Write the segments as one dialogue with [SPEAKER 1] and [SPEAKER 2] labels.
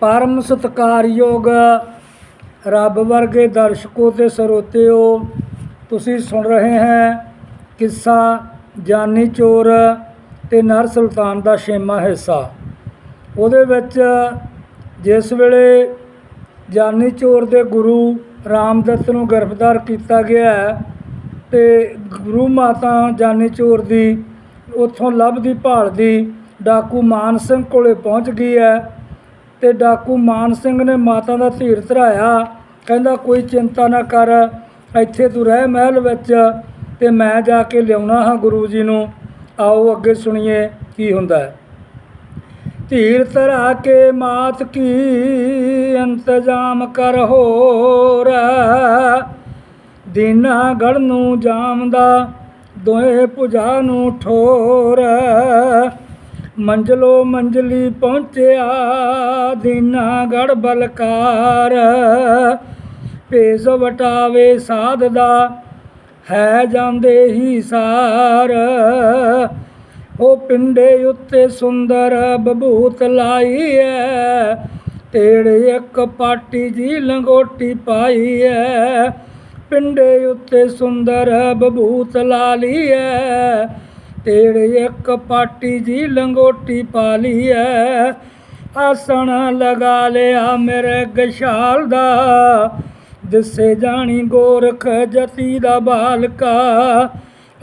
[SPEAKER 1] ਪਰਮ ਸਤਿਕਾਰਯੋਗ ਰੱਬ ਵਰਗੇ ਦਰਸ਼ਕੋ ਤੇ ਸਰੋਤਿਓ, ਤੁਸੀਂ ਸੁਣ ਰਹੇ ਹੈ ਕਿੱਸਾ ਜਾਨੀ ਚੋਰ ਤੇ ਨਰ ਸੁਲਤਾਨ ਦਾ ਛੇਵਾਂ ਹਿੱਸਾ। ਉਹਦੇ ਵਿੱਚ ਜਿਸ ਵੇਲੇ ਜਾਨੀ ਚੋਰ ਦੇ ਗੁਰੂ ਰਾਮਦੱਤ ਨੂੰ ਗ੍ਰਿਫਤਾਰ ਕੀਤਾ ਗਿਆ ਹੈ ਤੇ ਗੁਰੂ ਮਾਤਾ ਜਾਨੀ ਚੋਰ ਦੀ ਉੱਥੋਂ ਲੱਭ ਦੀ ਭਾਲ ਦੀ ਡਾਕੂ ਮਾਨ ਸਿੰਘ ਕੋਲੇ ਪਹੁੰਚ ਗਈ ਹੈ ਤੇ ਡਾਕੂ ਮਾਨ ਸਿੰਘ ਨੇ ਮਾਤਾ ਦਾ ਧੀਰ ਧਰਾਇਆ। ਕਹਿੰਦਾ, ਕੋਈ ਚਿੰਤਾ ਨਾ ਕਰ, ਇੱਥੇ ਤੂੰ ਰਹਿ ਮਹਿਲ ਵਿੱਚ ਤੇ ਮੈਂ ਜਾ ਕੇ ਲਿਆਉਣਾ ਹਾਂ ਗੁਰੂ ਜੀ ਨੂੰ। ਆਓ ਅੱਗੇ ਸੁਣੀਏ ਕੀ ਹੁੰਦਾ ਹੈ। ਧੀਰ ਧਰਾ ਕੇ ਮਾਤ ਕੀ ਇੰਤਜ਼ਾਮ ਕਰ ਹੋਰ ਦੀਨਾ ਗੜ ਨੂੰ ਜਾਮਦਾ ਦੋਏ ਭੁਜਾ ਨੂੰ ਠੋਰ ਮੰਜਲੋ ਮੰਜਲੀ ਪਹੁੰਚਿਆ, ਦੀਨਾ ਗੜ ਬਲਕਾਰ। ਭੇਸ ਵਟਾਵੇ ਸਾਧ ਦਾ, ਹੈ ਜਾਂਦੇ ਹੀ ਸਾਰ। ਉਹ ਪਿੰਡੇ ਉੱਤੇ ਸੁੰਦਰ ਬਬੂਤ ਲਾਈ ਐ ਤੇੜੇ ਇੱਕ ਪਾਟੀ ਜੀ ਲੰਗੋਟੀ ਪਾਈ ਐ ਪਿੰਡੇ ਉੱਤੇ ਸੁੰਦਰ ਬਬੂਤ ਲਾ ਲਈ ਐ ਤੇੜੇ ਇੱਕ ਪਾਟੀ ਜੀ ਲੰਗੋਟੀ ਪਾ ਲਈ ਐ। ਆਸਣ ਲਗਾ ਲਿਆ ਮੇਰੇ ਗਸ਼ਾਲ ਦਾ। ਦਿਸੇ ਜਾਣੀ ਗੋਰਖ ਜਤੀ ਦਾ ਬਾਲਕਾ।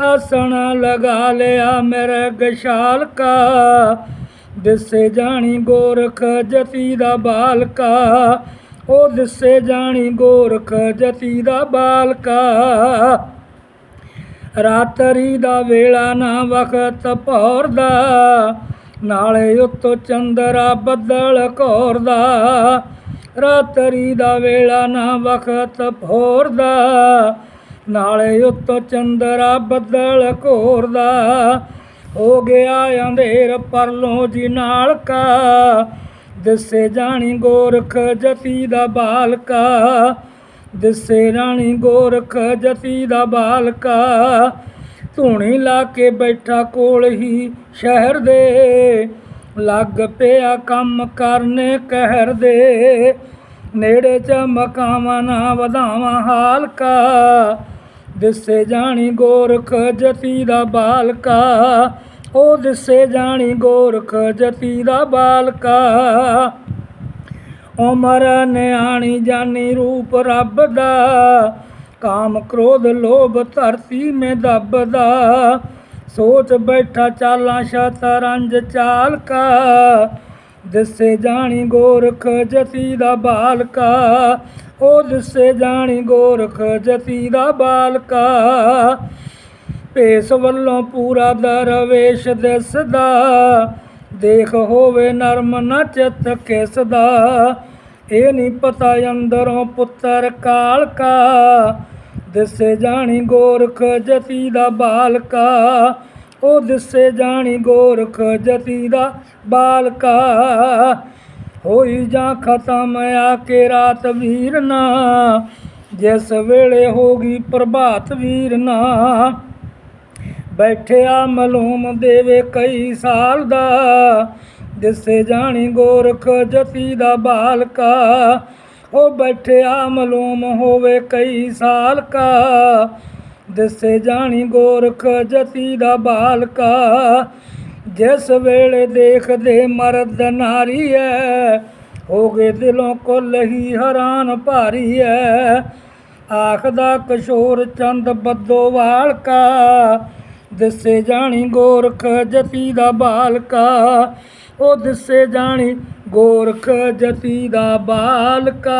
[SPEAKER 1] ਆਸਣ ਲਗਾ ਲਿਆ ਮੇਰੇ ਗਸ਼ਾਲ ਕਾ। ਦਿਸੇ ਜਾਣੀ ਗੋਰਖ ਜਤੀ ਦਾ ਬਾਲਕਾ। ਉਹ ਦਿਸੇ ਜਾਣੀ ਗੋਰਖ ਜਤੀ ਦਾ ਬਾਲਕਾ। ਰਾਤਰੀ ਦਾ ਵੇਲਾ ਨਾ ਵਖਤ ਭੌਰ ਨਾਲੇ ਉੱਤੋਂ ਚੰਦਰਾ ਬੱਦਲ ਘੋਰਦਾ। ਰਾਤਰੀ ਦਾ ਵੇਲਾ ਨਾ ਵਖਤ ਭੌਰ ਨਾਲੇ ਉੱਤੋਂ ਚੰਦਰਾ ਬੱਦਲ ਘੋਰਦਾ। ਹੋ ਗਿਆ ਅੰਧੇਰ ਪਰਲੋਂ ਜੀ ਨਾਲ ਕਾ ਦਿਸੇ ਜਾਣੀ ਗੋਰਖ ਜਤੀ ਦਾ ਬਾਲਕਾ। ਦਿਸੇ ਰਾਣੀ ਗੋਰਖ ਜਤੀ ਦਾ ਬਾਲਕਾ, ਧੂਣੀ ਲਾ ਕੇ ਬੈਠਾ ਕੋਲ ਹੀ ਸ਼ਹਿਰ ਦੇ। ਲੱਗ ਪਿਆ ਕੰਮ ਕਰਨੇ ਕਹਿਰ ਦੇ। ਨੇੜੇ ਚ ਮਕਾਵਾਂ ਨਾ ਵਧਾਵਾਂ ਹਾਲਕਾ। ਦਿਸੇ ਜਾਣੀ ਗੋਰਖ ਜਤੀ ਦਾ ਬਾਲਕਾ, ਉਹ ਦਿਸੇ ਜਾਣੀ ਗੋਰਖ ਜਤੀ ਦਾ ਬਾਲਕਾ। ਉਮਰ ਨਿਆਣੀ ਜਾਨੀ ਰੂਪ ਰੱਬ ਦਾ, ਕਾਮ ਕ੍ਰੋਧ ਲੋਭ ਧਰਤੀ ਮੇ ਦੱਬਦਾ ਸੋਚ ਬੈਠਾ ਚਾਲਾਂ ਸ਼ਤਰੰਜ ਚਾਲ ਕਾ ਦਿਸੇ ਜਾਣੀ ਗੋਰਖ ਜਤੀ ਦਾ ਬਾਲਕਾ। ਉਹ ਦਿਸੇ ਜਾਣੀ ਗੋਰਖ ਜਤੀ ਦਾ ਬਾਲਕਾ, ਭੇਸ ਵੱਲੋਂ ਪੂਰਾ ਦਰਵੇਸ਼ ਦਿਸਦਾ। ਦੇਖ ਹੋਵੇ ਨਰਮ ਨਾ ਚਿੱਤ ਕਿਸ ਦਾ। ਇਹ ਨਹੀਂ ਪਤਾ ਅੰਦਰੋਂ ਪੁੱਤਰ ਕਾਲ ਕਾ ਦਿਸੇ ਜਾਣੀ ਗੋਰਖ ਜਤੀ ਦਾ ਬਾਲਕਾ। ਉਹ ਦਿਸੇ ਜਾਣੀ ਗੋਰਖ ਜਤੀ ਦਾ ਬਾਲਕਾ। ਹੋਈ ਜਾਂ ਖਤਮ ਆ ਕੇ ਰਾਤ ਵੀਰ ਨਾ ਜਿਸ ਵੇਲੇ ਹੋਗੀ ਪ੍ਰਭਾਤ ਵੀਰ ਨਾ ਬੈਠਿਆ ਮਲੂਮ ਦੇਵੇ ਕਈ ਸਾਲ ਦਾ ਦਿਸੇ ਜਾਣੀ ਗੋਰਖ ਜਤੀ ਦਾ ਬਾਲਕਾ। ਉਹ ਬੈਠਿਆ ਮਲੂਮ ਹੋਵੇ ਕਈ ਸਾਲ ਕਾ ਦਿਸੇ ਜਾਣੀ ਗੋਰਖ ਜਤੀ ਦਾ ਬਾਲਕਾ। ਜਿਸ ਵੇਲੇ ਦੇਖਦੇ ਮਰਦ ਨਾਰੀ ਐ, ਹੋ ਗਏ ਦਿਲੋਂ ਕੁੱਲ ਹੀ ਹੈਰਾਨ ਭਾਰੀ ਐ। ਆਖਦਾ ਕਿਸ਼ੋਰ ਚੰਦ ਬੱਦੋਵਾਲ ਕਾ ਦਿਸੇ ਜਾਣੀ ਗੋਰਖ ਜਤੀ ਦਾ ਬਾਲਕਾ ਉਹ ਦਿਸੇ ਜਾਣੀ ਗੋਰਖ ਜਤੀ ਦਾ ਬਾਲਕਾ।